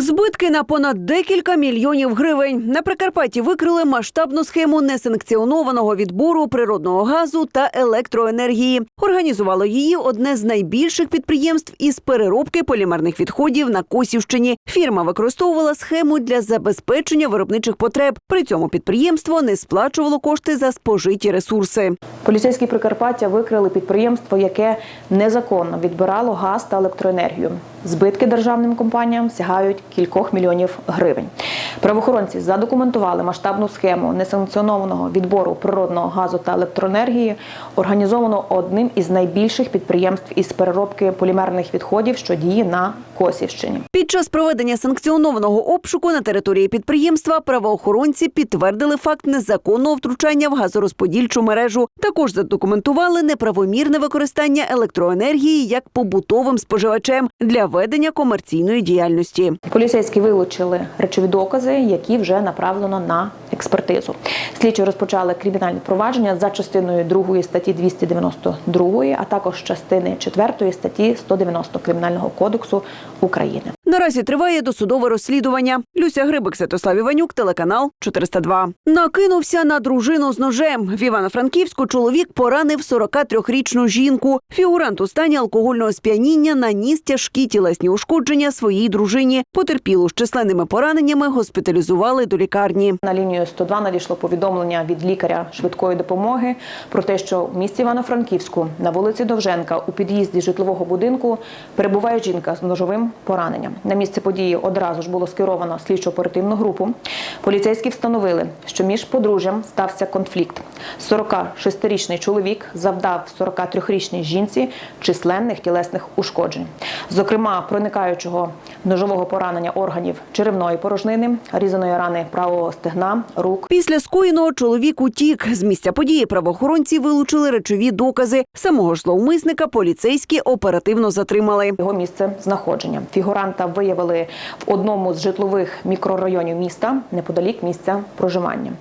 Збитки на понад декілька мільйонів гривень. На Прикарпатті викрили масштабну схему несанкціонованого відбору природного газу та електроенергії. Організувало її одне з найбільших підприємств із переробки полімерних відходів на Косівщині. Фірма використовувала схему для забезпечення виробничих потреб. При цьому підприємство не сплачувало кошти за спожиті ресурси. Поліцейські Прикарпаття викрили підприємство, яке незаконно відбирало газ та електроенергію. Збитки державним компаніям сягають кількох мільйонів гривень. Правоохоронці задокументували масштабну схему несанкціонованого відбору природного газу та електроенергії, організовану одним із найбільших підприємств із переробки полімерних відходів, що діє на Косівщині. Під час проведення санкціонованого обшуку на території підприємства правоохоронці підтвердили факт незаконного втручання в газорозподільчу мережу. Також задокументували неправомірне використання електроенергії як побутовим споживачем для ведення комерційної діяльності. Поліцейські вилучили речові докази, які вже направлено на експертизу. Слідчі розпочали кримінальне провадження за частиною 2 статті 292, а також частини 4 статті 190 Кримінального кодексу України. Наразі триває досудове розслідування. Люся Грибик, Святослав Іванюк, телеканал 402. Накинувся на дружину з ножем. В Івано-Франківську чоловік поранив 43-річну жінку. Фігурант у стані алкогольного сп'яніння наніс тяжкі тілесні ушкодження своїй дружині. Потерпілу з численними пораненнями госпіталізували до лікарні. На лінію 102 надійшло повідомлення від лікаря швидкої допомоги про те, що в місті Івано-Франківську на вулиці Довженка у під'їзді житлового будинку перебуває жінка з ножовим пораненням. На місце події одразу ж було скеровано слідчо-оперативну групу. Поліцейські встановили, що між подружжям стався конфлікт. 46-річний чоловік завдав 43-річній жінці численних тілесних ушкоджень, зокрема проникаючого ножового поранення органів черевної порожнини, різаної рани правого стегна, рук. Після скоєного чоловік утік. З місця події правоохоронці вилучили речові докази. Самого ж зловмисника поліцейські оперативно затримали. Його місце знаходження. Фігуранта виявили в одному з житлових мікрорайонів міста неподалік місця проживання.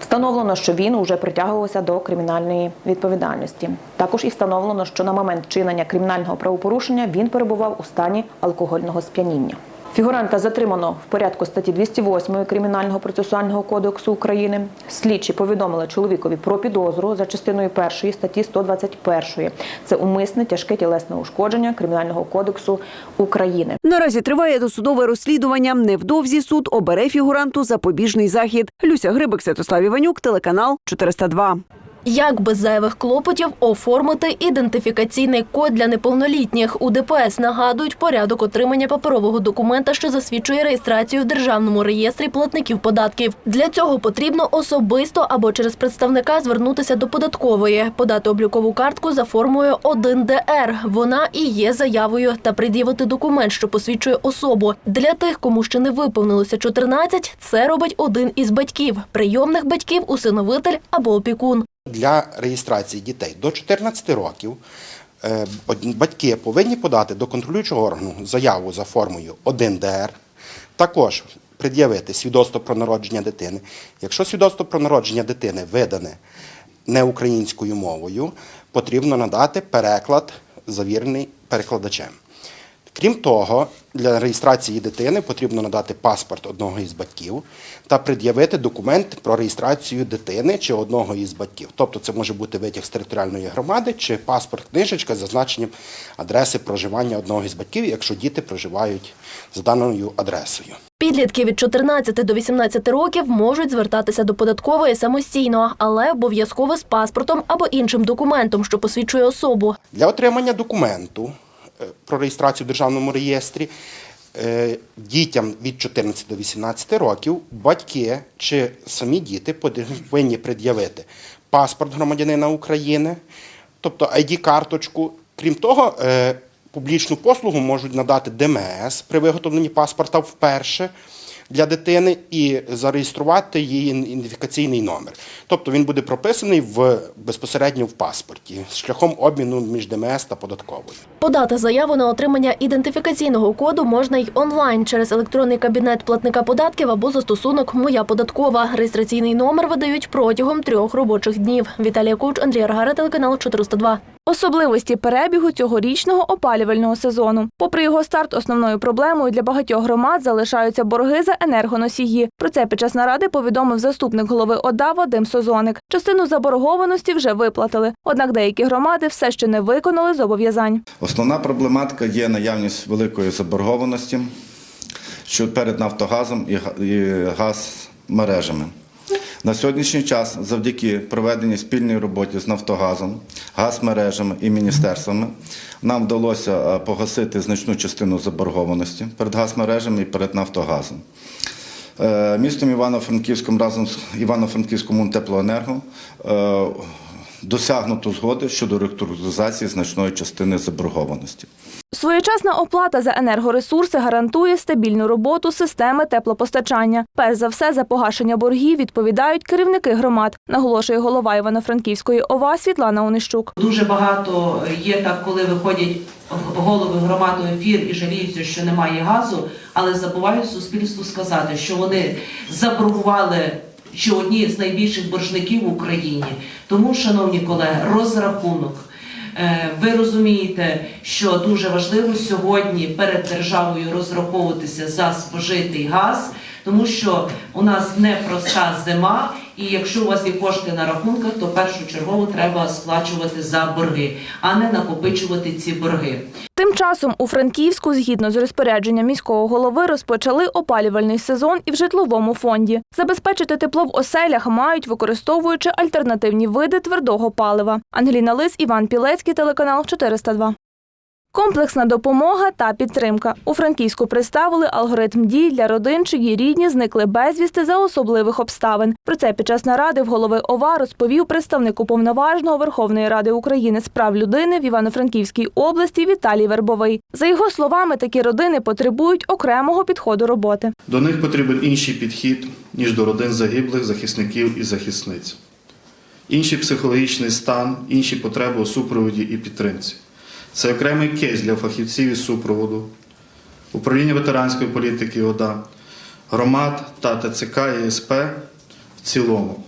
Встановлено, що він уже притягувався до кримінальної відповідальності. Також і встановлено, що на момент чинення кримінального правопорушення він перебував у стані алкогольного сп'яніння. Фігуранта затримано в порядку статті 208 Кримінального процесуального кодексу України. Слідчі повідомили чоловікові про підозру за частиною першої статті 121. Це умисне тяжке тілесне ушкодження Кримінального кодексу України. Наразі триває досудове розслідування. Невдовзі суд обере фігуранту запобіжний захід. Люся Грибик, Святослав Іванюк, телеканал 402. Як без зайвих клопотів оформити ідентифікаційний код для неповнолітніх? У ДПС нагадують порядок отримання паперового документа, що засвідчує реєстрацію в державному реєстрі платників податків. Для цього потрібно особисто або через представника звернутися до податкової, подати облікову картку за формою 1ДР. Вона і є заявою та пред'явити документ, що посвідчує особу. Для тих, кому ще не виповнилося 14, це робить один із батьків, прийомних батьків, усиновитель або опікун. Для реєстрації дітей до 14 років е, батьки повинні подати до контролюючого органу заяву за формою 1ДР, також пред'явити свідоцтво про народження дитини. Якщо свідоцтво про народження дитини видане не українською мовою, потрібно надати переклад, завірений перекладачем. Крім того, для реєстрації дитини потрібно надати паспорт одного із батьків та пред'явити документ про реєстрацію дитини чи одного із батьків. Тобто це може бути витяг з територіальної громади чи паспорт книжечка з зазначенням адреси проживання одного із батьків, якщо діти проживають за даною адресою. Підлітки від 14 до 18 років можуть звертатися до податкової самостійно, але обов'язково з паспортом або іншим документом, що посвідчує особу. Для отримання документу про реєстрацію в державному реєстрі е, дітям від 14 до 18 років батьки чи самі діти повинні пред'явити паспорт громадянина України, тобто ID-карточку. Крім того, е, публічну послугу можуть надати ДМС при виготовленні паспорта вперше для дитини і зареєструвати її ідентифікаційний номер. Тобто він буде прописаний в безпосередньо в паспорті шляхом обміну між ДМС та податковою. Подати заяву на отримання ідентифікаційного коду можна й онлайн через електронний кабінет платника податків або застосунок Моя податкова. Реєстраційний номер видають протягом трьох робочих днів. Віталія Куч, Андрій Аргара, телеканал 402. Особливості перебігу цьогорічного опалювального сезону. Попри його старт, основною проблемою для багатьох громад залишаються борги за енергоносії. Про це під час наради повідомив заступник голови ОДА Вадим Созоник. Частину заборгованості вже виплатили, однак деякі громади все ще не виконали зобов'язань. Основна проблематика є наявність великої заборгованості що перед Нафтогазом і газмережами. На сьогоднішній час, завдяки проведеній спільній роботі з Нафтогазом, газмережами і міністерствами, нам вдалося е, погасити значну частину заборгованості перед газмережами і перед Нафтогазом. Е, Містом Івано-Франківським разом з Івано-Франківському теплоенерго е, досягнуто згоди щодо реструктуризації значної частини заборгованості. Своєчасна оплата за енергоресурси гарантує стабільну роботу системи теплопостачання. Перш за все, за погашення боргів відповідають керівники громад, наголошує голова Івано-Франківської ОВА Світлана Онищук. Дуже багато є так, коли виходять голови громад у ефір і жаліються, що немає газу, але забувають суспільству сказати, що вони заборгували що одні з найбільших боржників в Україні. Тому, шановні колеги, розрахунок. Е, Ви розумієте, що дуже важливо сьогодні перед державою розраховуватися за спожитий газ, тому що у нас непроста зима, і якщо у вас є кошти на рахунках, то першочергово треба сплачувати за борги, а не накопичувати ці борги. Часом у Франківську, згідно з розпорядженням міського голови, розпочали опалювальний сезон і в житловому фонді. Забезпечити тепло в оселях мають, використовуючи альтернативні види твердого палива. Ангеліна Лис, Іван Пілецький, телеканал 402. Комплексна допомога та підтримка. У Франківську представили алгоритм дій для родин, чиї рідні зникли безвісти за особливих обставин. Про це під час наради в голови ОВА розповів представник уповноваженого Верховної Ради України з прав людини в Івано-Франківській області Віталій Вербовий. За його словами, такі родини потребують окремого підходу роботи. До них потрібен інший підхід, ніж до родин загиблих захисників і захисниць. Інший психологічний стан, інші потреби у супроводі і підтримці. Це окремий кейс для фахівців із супроводу, управління ветеранської політики ОДА, громад та ТЦК і СП в цілому.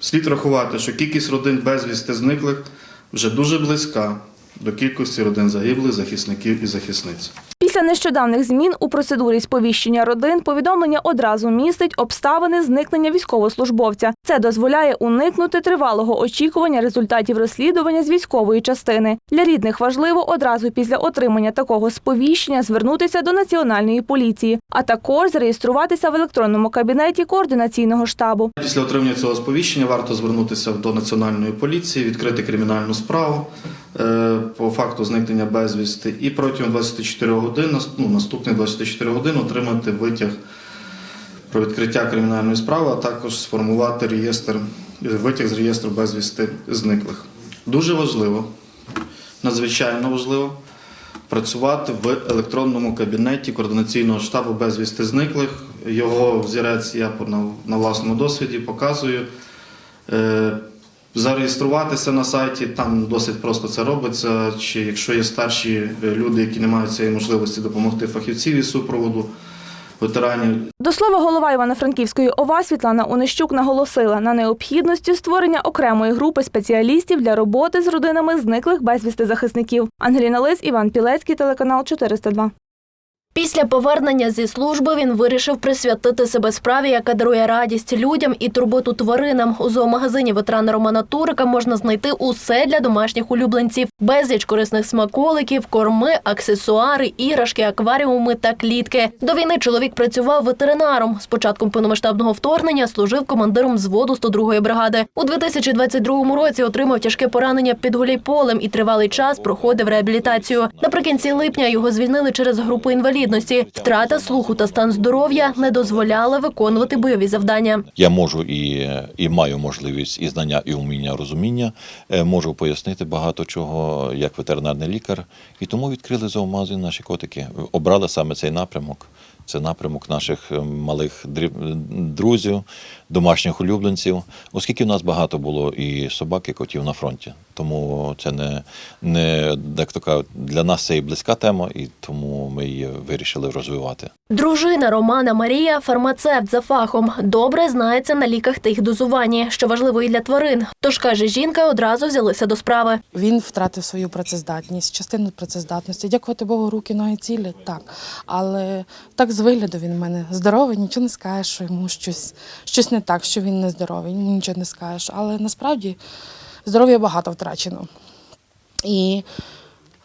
Слід рахувати, що кількість родин безвісти зниклих вже дуже близька до кількості родин загиблих захисників і захисниць. Після нещодавних змін у процедурі сповіщення родин повідомлення одразу містить обставини зникнення військовослужбовця. Це дозволяє уникнути тривалого очікування результатів розслідування з військової частини. Для рідних важливо одразу після отримання такого сповіщення звернутися до національної поліції, а також зареєструватися в електронному кабінеті координаційного штабу. Після отримання цього сповіщення варто звернутися до національної поліції, відкрити кримінальну справу по факту зникнення безвісти і протягом 24 годин, ну, наступних 24 годин отримати витяг про відкриття кримінальної справи, а також сформувати реєстр, витяг з реєстру безвісти зниклих. Дуже важливо, надзвичайно важливо працювати в електронному кабінеті координаційного штабу безвісти зниклих. Його взірець я на, на власному досвіді показую. Зареєструватися на сайті, там досить просто це робиться. Чи якщо є старші е, люди, які не мають цієї можливості допомогти фахівців із супроводу ветеранів, До слова, голова Івано-Франківської ОВА Світлана Онищук наголосила на необхідності створення окремої групи спеціалістів для роботи з родинами зниклих безвісти захисників. Ангеліна Лис, Іван Пілецький, телеканал 402. Після повернення зі служби він вирішив присвятити себе справі, яка дарує радість людям і турботу тваринам. У зоомагазині ветерана Романа Турика можна знайти усе для домашніх улюбленців: безліч корисних смаколиків, корми, аксесуари, іграшки, акваріуми та клітки. До війни чоловік працював ветеринаром. З початком повномасштабного вторгнення служив командиром взводу 102-ї бригади. У 2022 році отримав тяжке поранення під Гуляйполем і тривалий час проходив реабілітацію. Наприкінці липня його звільнили через групу інвалідності. Втрата слуху та стан здоров'я не дозволяли виконувати бойові завдання. Я можу і, і маю можливість і знання, і уміння, розуміння, е, можу пояснити багато чого як ветеринарний лікар. І тому відкрили зоомагазин наші котики. Обрали саме цей напрямок. Це напрямок наших е, малих друзів, домашніх улюбленців, оскільки в нас багато було і собак, і котів на фронті. Тому це не, не як то кажуть, для нас це і близька тема, і тому ми її вирішили розвивати. Дружина Романа Марія, фармацевт за фахом, добре знається на ліках та їх дозуванні, що важливо і для тварин. Тож каже жінка, одразу взялися до справи. Він втратив свою працездатність, частину працездатності. Дякувати Богу, руки, ноги цілі, так. Але так з вигляду він в мене здоровий, нічого не скажеш, що йому щось, щось не так, що він не здоровий, нічого не скажеш. Але насправді здоров'я багато втрачено. І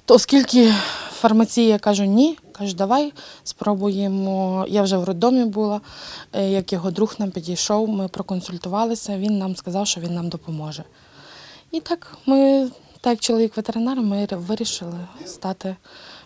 то, оскільки фармація кажу ні, кажу, давай спробуємо. Я вже в роддомі була, е, як його друг нам підійшов, ми проконсультувалися, він нам сказав, що він нам допоможе. І так ми, так як чоловік ветеринар, ми вирішили стати,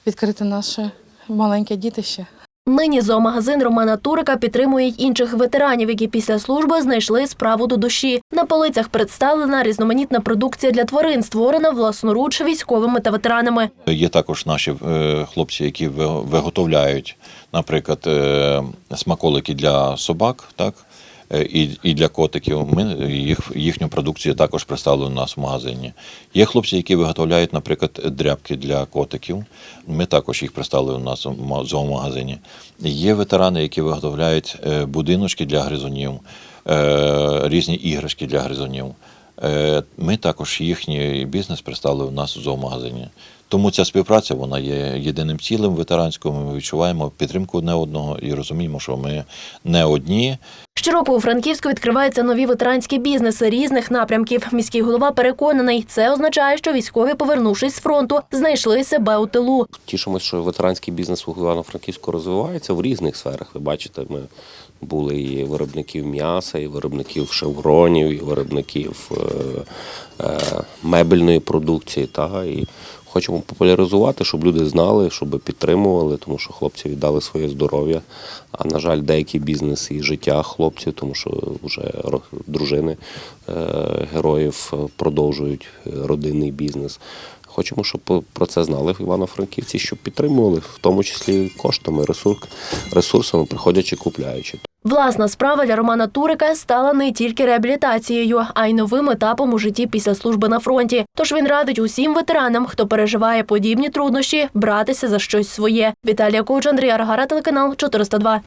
відкрити наше маленьке дітище. Нині зоомагазин Романа Турика підтримує й інших ветеранів, які після служби знайшли справу до душі. На полицях представлена різноманітна продукція для тварин, створена власноруч військовими та ветеранами. Є також наші е, хлопці, які виготовляють, наприклад, е, смаколики для собак, так. Е, І, і для котиків ми їх, їхню продукцію також представили у нас в магазині. Є хлопці, які виготовляють, наприклад, дрябки для котиків. Ми також їх представили у нас в зоомагазині. Є ветерани, які виготовляють е, будиночки для гризунів, е, різні іграшки для гризунів. Ми також їхній бізнес представили у нас у зоомагазині. Тому ця співпраця вона є єдиним цілим ветеранським. Ми відчуваємо підтримку одне одного і розуміємо, що ми не одні. Щороку у Франківську відкриваються нові ветеранські бізнеси різних напрямків. Міський голова переконаний, це означає, що військові, повернувшись з фронту, знайшли себе у тилу. Тішимось, що ветеранський бізнес у Івано-Франківську розвивається в різних сферах. Ви бачите, ми були і виробників м'яса, і виробників шевронів, і виробників е, е, мебельної продукції. Та, і хочемо популяризувати, щоб люди знали, щоб підтримували, тому що хлопці віддали своє здоров'я. А на жаль, деякі бізнеси і життя хлопців, тому що вже дружини е, героїв е, продовжують е, родинний бізнес. Хочемо, щоб про це знали в Івано-Франківці, щоб підтримували, в тому числі коштами, ресурсами, приходячи, купляючи. Власна справа для Романа Турика стала не тільки реабілітацією, а й новим етапом у житті після служби на фронті. Тож він радить усім ветеранам, хто переживає подібні труднощі, братися за щось своє. Віталія Коуч, Андрій Аргара, телеканал 402.